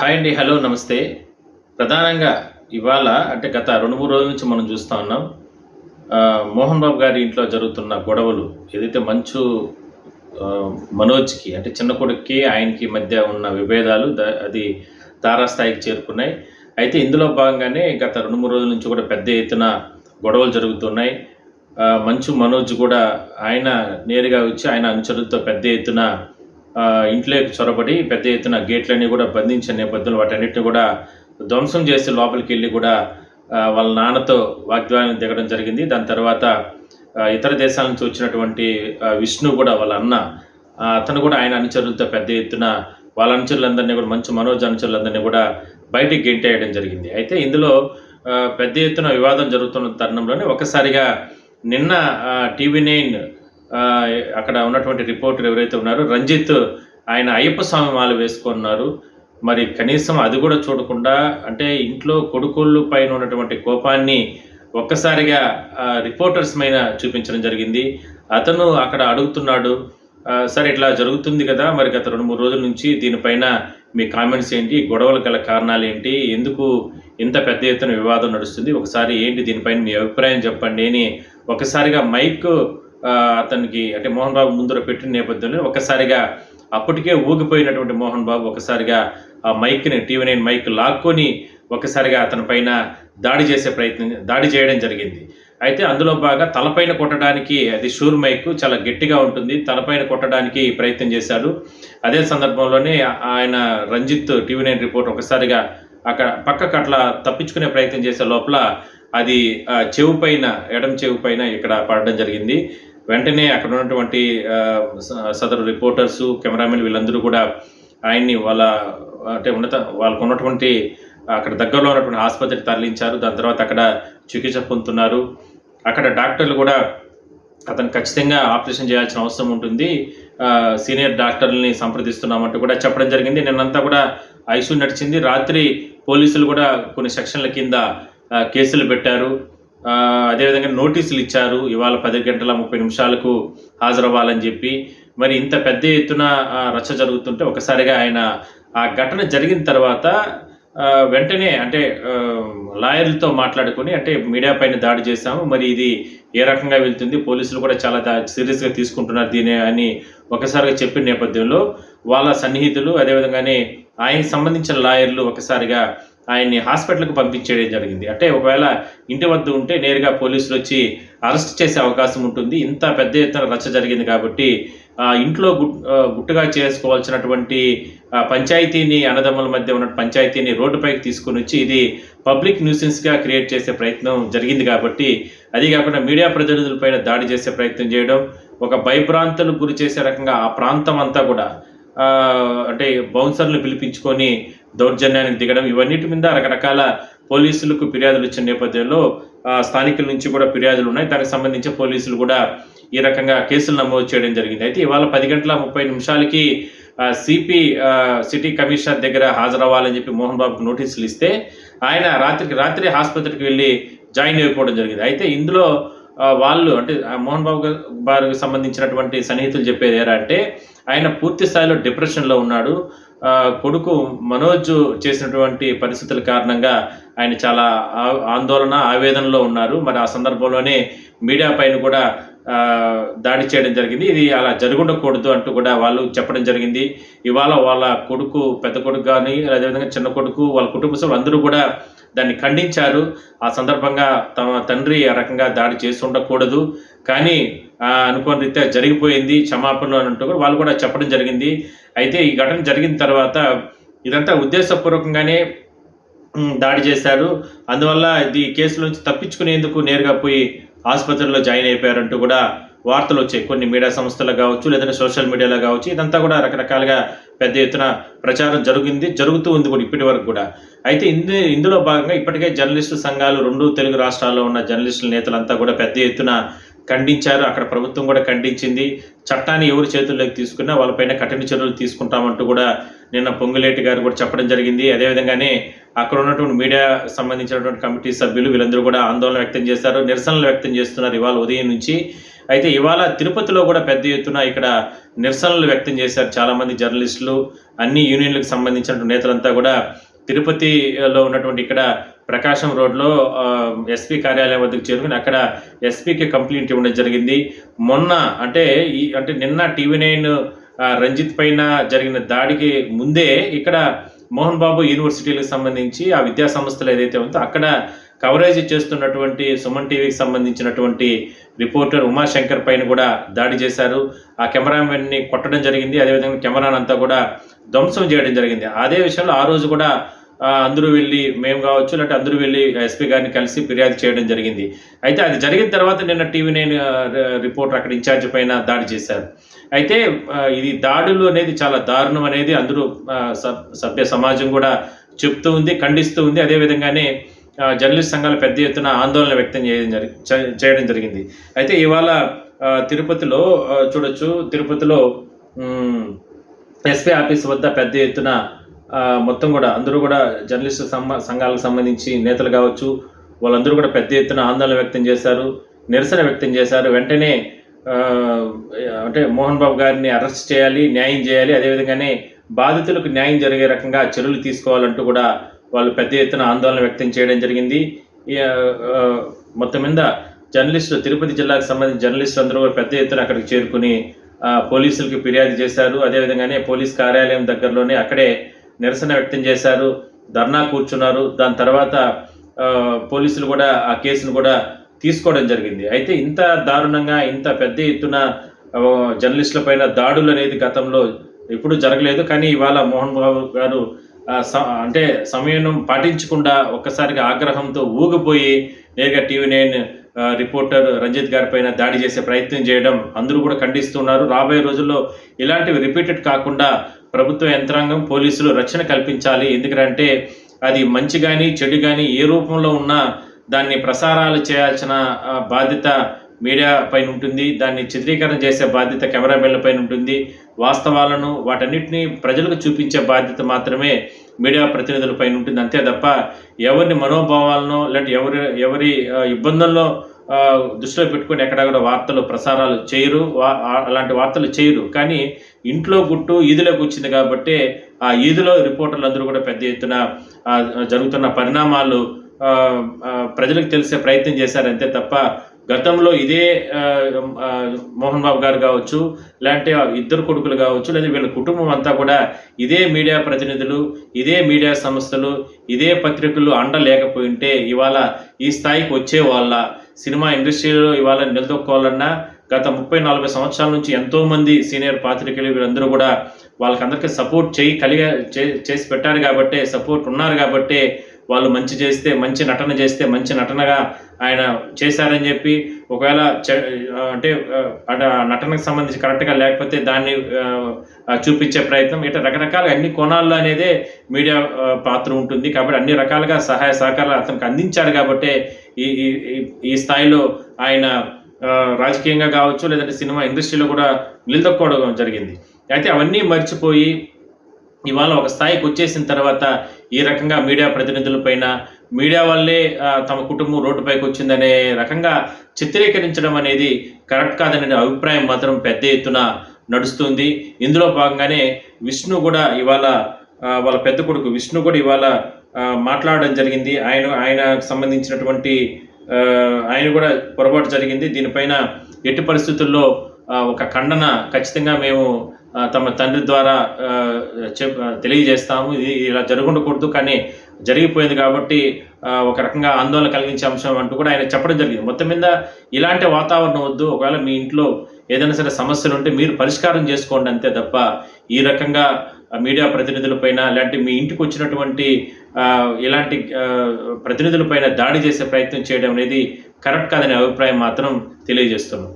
Hi అండి hello నమస్తే. ప్రధానంగా ఇవాళ అంటే గత రెండు మూడు రోజుల నుంచి మనం చూస్తూ ఉన్నాం మోహన్ బాబు గారి ఇంట్లో జరుగుతున్న గొడవలు ఏదైతే మంచు మనోజ్కి అంటే చిన్న కొడుక్కి ఆయనకి మధ్య ఉన్న విభేదాలు అది తారాస్థాయికి చేరుకున్నాయి. అయితే ఇందులో భాగంగానే గత రెండు మూడు రోజుల నుంచి కూడా పెద్ద ఎత్తున గొడవలు జరుగుతున్నాయి. మంచు మనోజ్ కూడా ఆయన నేరుగా వచ్చి ఆయన అనుచరులతో పెద్ద ఎత్తున ఇంట్లోకి చొరబడి పెద్ద ఎత్తున గేట్లన్నీ కూడా బంధించిన నేపథ్యంలో వాటన్నిటిని కూడా ధ్వంసం చేసి లోపలికి వెళ్ళి కూడా వాళ్ళ నాన్నతో వాగ్దానం దిగడం జరిగింది. దాని తర్వాత ఇతర దేశాల నుంచి వచ్చినటువంటి విష్ణు కూడా వాళ్ళ అన్న అతను కూడా ఆయన అనుచరులతో పెద్ద ఎత్తున వాళ్ళ అనుచరులందరినీ కూడా మంచి మనోజ్ అనుచరులందరినీ కూడా బయటికి గెంటేయడం జరిగింది. అయితే ఇందులో పెద్ద ఎత్తున వివాదం జరుగుతున్న తరుణంలోనే ఒకసారిగా నిన్న టీవీ నైన్ అక్కడ ఉన్నటువంటి రిపోర్టర్ ఎవరైతే ఉన్నారో రంజిత్ ఆయన అయ్యప్ప స్వామి మాల వేసుకున్నారు. మరి కనీసం అది కూడా చూడకుండా అంటే ఇంట్లో కొడుకోళ్ళు పైన ఉన్నటువంటి కోపాన్ని ఒక్కసారిగా రిపోర్టర్స్ మీద చూపించడం జరిగింది. అతను అక్కడ అడుగుతున్నాడు సరే ఇట్లా జరుగుతుంది కదా మరి గత రెండు మూడు రోజుల నుంచి దీనిపైన మీ కామెంట్స్ ఏంటి గొడవలు గల కారణాలు ఏంటి ఎందుకు ఇంత పెద్ద ఎత్తున వివాదం నడుస్తుంది? ఒకసారి ఏంటి దీనిపైన మీ అభిప్రాయం చెప్పండి. అని ఒకసారిగా మైక్ అతనికి అంటే మోహన్ బాబు ముందర పెట్టిన నేపథ్యంలో ఒకసారిగా అప్పటికే ఊగిపోయినటువంటి మోహన్ బాబు ఒకసారిగా ఆ మైక్ని టీవీ నైన్ మైక్ లాక్కొని ఒకసారిగా అతని పైన దాడి చేసే ప్రయత్నం దాడి చేయడం జరిగింది. అయితే అందులో బాగా తలపైన కొట్టడానికి అది షూర్ మైక్ చాలా గట్టిగా ఉంటుంది తలపైన కొట్టడానికి ప్రయత్నం చేశాడు. అదే సందర్భంలోనే ఆయన రంజిత్ టీవీ నైన్ రిపోర్ట్ ఒకసారిగా అక్కడ పక్కకు అట్లా తప్పించుకునే ప్రయత్నం చేసే లోపల అది చెవు పైన ఎడం చెవు పైన ఇక్కడ పడడం జరిగింది. వెంటనే అక్కడ ఉన్నటువంటి సదరు రిపోర్టర్సు కెమెరామెన్ వీళ్ళందరూ కూడా ఆయన్ని వాళ్ళ అంటే ఉన్నత వాళ్ళకు ఉన్నటువంటి అక్కడ దగ్గరలో ఉన్నటువంటి ఆసుపత్రికి తరలించారు. దాని తర్వాత అక్కడ చికిత్స పొందుతున్నారు. అక్కడ డాక్టర్లు కూడా అతను ఖచ్చితంగా ఆపరేషన్ చేయాల్సిన అవసరం ఉంటుంది. సీనియర్ డాక్టర్లని సంప్రదిస్తున్నామంటూ కూడా చెప్పడం జరిగింది. నిన్నంతా కూడా ఐసీయూ నడిచింది. రాత్రి పోలీసులు కూడా కొన్ని సెక్షన్ల కింద కేసులు పెట్టారు. అదేవిధంగా నోటీసులు ఇచ్చారు. ఇవాళ పది గంటల ముప్పై నిమిషాలకు హాజరవ్వాలని చెప్పి. మరి ఇంత పెద్ద ఎత్తున రచ్చ జరుగుతుంటే ఒకసారిగా ఆయన ఆ ఘటన జరిగిన తర్వాత వెంటనే అంటే లాయర్లతో మాట్లాడుకొని అంటే మీడియా పైన దాడి చేశాము. మరి ఇది ఏ రకంగా వెళ్తుంది? పోలీసులు కూడా చాలా సీరియస్గా తీసుకుంటున్నారు దీని అని ఒకసారిగా చెప్పిన నేపథ్యంలో వాళ్ళ సన్నిహితులు అదేవిధంగానే ఆయనకు సంబంధించిన లాయర్లు ఒకసారిగా ఆయన్ని హాస్పిటల్కి పంపించేయడం జరిగింది. అంటే ఒకవేళ ఇంటి వద్ద ఉంటే నేరుగా పోలీసులు వచ్చి అరెస్ట్ చేసే అవకాశం ఉంటుంది. ఇంత పెద్ద ఎత్తున రచ్చ జరిగింది కాబట్టి ఇంట్లో గుట్ గుట్టుగా చేసుకోవాల్సినటువంటి పంచాయతీని అన్నదమ్ముల మధ్య ఉన్న పంచాయతీని రోడ్డుపైకి తీసుకొని వచ్చి ఇది పబ్లిక్ న్యూసెన్స్గా క్రియేట్ చేసే ప్రయత్నం జరిగింది కాబట్టి అది కాకుండా మీడియా ప్రతినిధులపైన దాడి చేసే ప్రయత్నం చేయడం ఒక భయభ్రాంతులకు గురి చేసే రకంగా ఆ ప్రాంతం అంతా కూడా అంటే బౌన్సర్లు పిలిపించుకొని దౌర్జన్యానికి దిగడం ఇవన్నిటి మీద రకరకాల పోలీసులకు ఫిర్యాదులు ఇచ్చిన నేపథ్యంలో స్థానికుల నుంచి కూడా ఫిర్యాదులు ఉన్నాయి. దానికి సంబంధించి పోలీసులు కూడా ఈ రకంగా కేసులు నమోదు చేయడం జరిగింది. అయితే ఇవాళ పది గంటల ముప్పై నిమిషాలకి సిపి సిటీ కమిషనర్ దగ్గర హాజరవ్వాలని చెప్పి మోహన్ బాబుకు నోటీసులు ఇస్తే ఆయన రాత్రికి రాత్రి ఆసుపత్రికి వెళ్ళి జాయిన్ అయిపోవడం జరిగింది. అయితే ఇందులో వాళ్ళు అంటే మోహన్ బాబు గారికి సంబంధించినటువంటి సన్నిహితులు చెప్పేది ఏరా అంటే ఆయన పూర్తి స్థాయిలో డిప్రెషన్లో ఉన్నాడు. కొడుకు మనోజ్ చేసినటువంటి పరిస్థితుల కారణంగా ఆయన చాలా ఆందోళన ఆవేదనలో ఉన్నారు. మరి ఆ సందర్భంలోనే మీడియా పైన కూడా దాడి చేయడం జరిగింది. ఇది అలా జరుగుండకూడదు అంటూ కూడా వాళ్ళు చెప్పడం జరిగింది. ఇవాళ వాళ్ళ కొడుకు పెద్ద కొడుకు కానీ అదేవిధంగా చిన్న కొడుకు వాళ్ళ కుటుంబ సభ్యులు అందరూ కూడా దాన్ని ఖండించారు. ఆ సందర్భంగా తమ తండ్రి ఆ రకంగా దాడి చేసి ఉండకూడదు కానీ అనుకోని రీత్యా జరిగిపోయింది. క్షమాపణలు అని అంటూ కూడా వాళ్ళు కూడా చెప్పడం జరిగింది. అయితే ఈ ఘటన జరిగిన తర్వాత ఇదంతా ఉద్దేశపూర్వకంగానే దాడి చేశారు. అందువల్ల ఇది కేసు నుంచి తప్పించుకునేందుకు నేరుగా పోయి ఆసుపత్రిలో జాయిన్ అయిపోయారంటూ కూడా వార్తలు వచ్చాయి. కొన్ని మీడియా సంస్థలు కావచ్చు లేదంటే సోషల్ మీడియాలో కావచ్చు ఇదంతా కూడా రకరకాలుగా పెద్ద ఎత్తున ప్రచారం జరిగింది జరుగుతూ ఉంది కూడా ఇప్పటి వరకు కూడా. అయితే ఇందు ఇందులో భాగంగా ఇప్పటికే జర్నలిస్టు సంఘాలు రెండు తెలుగు రాష్ట్రాల్లో ఉన్న జర్నలిస్టుల నేతలంతా కూడా పెద్ద ఎత్తున ఖండించారు. అక్కడ ప్రభుత్వం కూడా ఖండించింది. చట్టాన్ని ఎవరి చేతుల్లోకి తీసుకున్నా వాళ్ళపైన కఠిన చర్యలు తీసుకుంటామంటూ కూడా నిన్న పొంగులేటి గారు కూడా చెప్పడం జరిగింది. అదేవిధంగానే అక్కడ ఉన్నటువంటి మీడియా సంబంధించినటువంటి కమిటీ సభ్యులు వీళ్ళందరూ కూడా ఆందోళన వ్యక్తం చేశారు. నిరసనలు వ్యక్తం చేస్తున్నారు ఇవాళ ఉదయం నుంచి. అయితే ఇవాళ తిరుపతిలో కూడా పెద్ద ఎత్తున ఇక్కడ నిరసనలు వ్యక్తం చేశారు చాలామంది జర్నలిస్టులు. అన్ని యూనియన్లకు సంబంధించిన నేతలంతా కూడా తిరుపతిలో ఉన్నటువంటి ఇక్కడ ప్రకాశం రోడ్లో ఎస్పీ కార్యాలయం వద్దకు చేరుకుని అక్కడ ఎస్పీకి కంప్లైంట్ ఇవ్వడం జరిగింది. మొన్న అంటే ఈ అంటే నిన్న టీవీ నైన్ రంజిత్ పైన జరిగిన దాడికి ముందే ఇక్కడ మోహన్ బాబు యూనివర్సిటీలకు సంబంధించి ఆ విద్యా సంస్థలు ఏదైతే ఉందో అక్కడ కవరేజ్ చేస్తున్నటువంటి సుమన్ టీవీకి సంబంధించినటువంటి రిపోర్టర్ ఉమాశంకర్ పైన కూడా దాడి చేశారు. ఆ కెమెరామెన్ని కొట్టడం జరిగింది. అదేవిధంగా కెమెరాను అంతా కూడా ధ్వంసం చేయడం జరిగింది. అదే విషయంలో ఆ రోజు కూడా అందరూ వెళ్ళి మేము కావచ్చు లేకపోతే అందరూ వెళ్ళి ఎస్పీ గారిని కలిసి ఫిర్యాదు చేయడం జరిగింది. అయితే అది జరిగిన తర్వాత నిన్న టీవీ నైన్ రిపోర్టర్ అక్కడ ఇన్ఛార్జ్ పైన దాడి చేశారు. అయితే ఇది దాడులు అనేది చాలా దారుణం అనేది అందరూ సబ్- సభ్య సమాజం కూడా చెప్తూ ఉంది ఖండిస్తూ ఉంది. అదేవిధంగానే జర్నలిస్ట్ సంఘాలు పెద్ద ఎత్తున ఆందోళన వ్యక్తం చేయడం జరి చేయడం జరిగింది. అయితే ఇవాళ తిరుపతిలో చూడొచ్చు తిరుపతిలో ఎస్పీ ఆఫీస్ వద్ద పెద్ద ఎత్తున మొత్తం కూడా అందరూ కూడా జర్నలిస్టు సంఘాలకు సంబంధించి నేతలు కావచ్చు వాళ్ళందరూ కూడా పెద్ద ఎత్తున ఆందోళన వ్యక్తం చేశారు నిరసన వ్యక్తం చేశారు. వెంటనే అంటే మోహన్ బాబు గారిని అరెస్ట్ చేయాలి న్యాయం చేయాలి. అదేవిధంగానే బాధితులకు న్యాయం జరిగే రకంగా చర్యలు తీసుకోవాలంటూ కూడా వాళ్ళు పెద్ద ఎత్తున ఆందోళన వ్యక్తం చేయడం జరిగింది. మొత్తం మీద జర్నలిస్టులు తిరుపతి జిల్లాకు సంబంధించిన జర్నలిస్టులు అందరూ కూడా పెద్ద ఎత్తున అక్కడికి చేరుకుని పోలీసులకు ఫిర్యాదు చేశారు. అదేవిధంగానే పోలీస్ కార్యాలయం దగ్గరలోనే అక్కడే నిరసన వ్యక్తం చేశారు ధర్నా కూర్చున్నారు దాని తర్వాత పోలీసులు కూడా ఆ కేసును కూడా తీసుకోవడం జరిగింది. అయితే ఇంత దారుణంగా ఇంత పెద్ద ఎత్తున జర్నలిస్టుల పైన దాడులు అనేది గతంలో ఎప్పుడు జరగలేదు. కానీ ఇవాళ మోహన్ బాబు గారు స- అంటే సమయం పాటించకుండా ఒక్కసారిగా ఆగ్రహంతో ఊగిపోయి నేరుగా టీవీ నైన్ రిపోర్టర్ రంజిత్ గారి పైన దాడి చేసే ప్రయత్నం చేయడం అందరూ కూడా ఖండిస్తున్నారు. రాబోయే రోజుల్లో ఇలాంటివి రిపీటెడ్ కాకుండా ప్రభుత్వ యంత్రాంగం పోలీసులు రక్షణ కల్పించాలి. ఎందుకంటే అది మంచి కానీ చెడు కానీ ఏ రూపంలో ఉన్నా దాన్ని ప్రసారాలు చేయాల్సిన బాధ్యత మీడియా పైన ఉంటుంది దాన్ని చిత్రీకరణ చేసే బాధ్యత కెమెరామెన్ల పైన ఉంటుంది. వాస్తవాలను వాటన్నిటిని ప్రజలకు చూపించే బాధ్యత మాత్రమే మీడియా ప్రతినిధుల పైన ఉంటుంది. అంతే తప్ప ఎవరిని మనోభావాలను లేదంటే ఎవరి ఎవరి ఇబ్బందుల్లో దృష్టిలో పెట్టుకొని ఎక్కడ కూడా వార్తలు ప్రసారాలు చేయరు. వా- అలాంటి వార్తలు చేయరు. కానీ ఇంట్లో గుట్టు ఈదులోకి వచ్చింది కాబట్టి ఆ ఈదులో రిపోర్టర్లు అందరూ కూడా పెద్ద ఎత్తున జరుగుతున్న పరిణామాలు ప్రజలకు తెలిసే ప్రయత్నం చేశారు. అంతే తప్ప గతంలో ఇదే మోహన్ బాబు గారు కావచ్చు లేదంటే ఇద్దరు కొడుకులు కావచ్చు లేదా వీళ్ళ కుటుంబం అంతా కూడా ఇదే మీడియా ప్రతినిధులు ఇదే మీడియా సంస్థలు ఇదే పత్రికలు అండ లేకపోయింటే ఇవాళ ఈ స్థాయికి వచ్చే వాళ్ళ సినిమా ఇండస్ట్రీలో ఇవాళ నిలదొక్కోవాలన్నా గత ముప్పై నలభై సంవత్సరాల నుంచి ఎంతోమంది సీనియర్ పాత్రికలు వీళ్ళందరూ కూడా వాళ్ళకందరికీ సపోర్ట్ చేయి కలిగ చే- చేసి పెట్టారు కాబట్టే సపోర్ట్ ఉన్నారు కాబట్టే వాళ్ళు మంచి చేస్తే మంచి నటన చేస్తే మంచి నటనగా ఆయన చేశారని చెప్పి ఒకవేళ అంటే అంటే నటనకు సంబంధించి కరెక్ట్గా లేకపోతే దాన్ని చూపించే ప్రయత్నం ఇట్లా రకరకాల అన్ని కోణాల్లో అనేదే మీడియా పాత్ర ఉంటుంది. కాబట్టి అన్ని రకాలుగా సహాయ సహకారాలు అతనికి అందించాడు కాబట్టి ఈ ఈ- స్థాయిలో ఆయన రాజకీయంగా కావచ్చు లేదంటే సినిమా ఇండస్ట్రీలో కూడా నిలదొక్కోవడం జరిగింది. అయితే అవన్నీ మర్చిపోయి ఇవాళ ఒక స్థాయికి వచ్చేసిన తర్వాత ఈ రకంగా మీడియా ప్రతినిధుల పైన మీడియా వల్లే తమ కుటుంబం రోడ్డుపైకి వచ్చిందనే రకంగా చిత్రీకరించడం అనేది కరెక్ట్ కాదనే అభిప్రాయం మాత్రం పెద్ద ఎత్తున నడుస్తుంది. ఇందులో భాగంగానే విష్ణు కూడా ఇవాళ వాళ్ళ పెద్ద కొడుకు విష్ణు కూడా ఇవాళ మాట్లాడడం జరిగింది. ఆయన ఆయనకు సంబంధించినటువంటి ఆయన కూడా పొరపాటు జరిగింది. దీనిపైన ఎట్టి పరిస్థితుల్లో ఒక ఖండన ఖచ్చితంగా మేము తమ తండ్రి ద్వారా చెప్ తెలియజేస్తాము. ఇది ఇలా జరగకూడదు కానీ జరిగిపోయింది కాబట్టి ఒక రకంగా ఆందోళన కలిగించే అంశం అంటూ కూడా ఆయన చెప్పడం జరిగింది. మొత్తం మీద ఇలాంటి వాతావరణం వద్దు. ఒకవేళ మీ ఇంట్లో ఏదైనా సరే సమస్యలు ఉంటే మీరు పరిష్కారం చేసుకోండి అంతే తప్ప ఈ రకంగా మీడియా ప్రతినిధులపైన లేదంటే మీ ఇంటికి వచ్చినటువంటి ఇలాంటి ప్రతినిధులపైన దాడి చేసే ప్రయత్నం చేయడం అనేది కరెక్ట్ కాదనే అభిప్రాయం మాత్రం తెలియజేస్తున్నాం.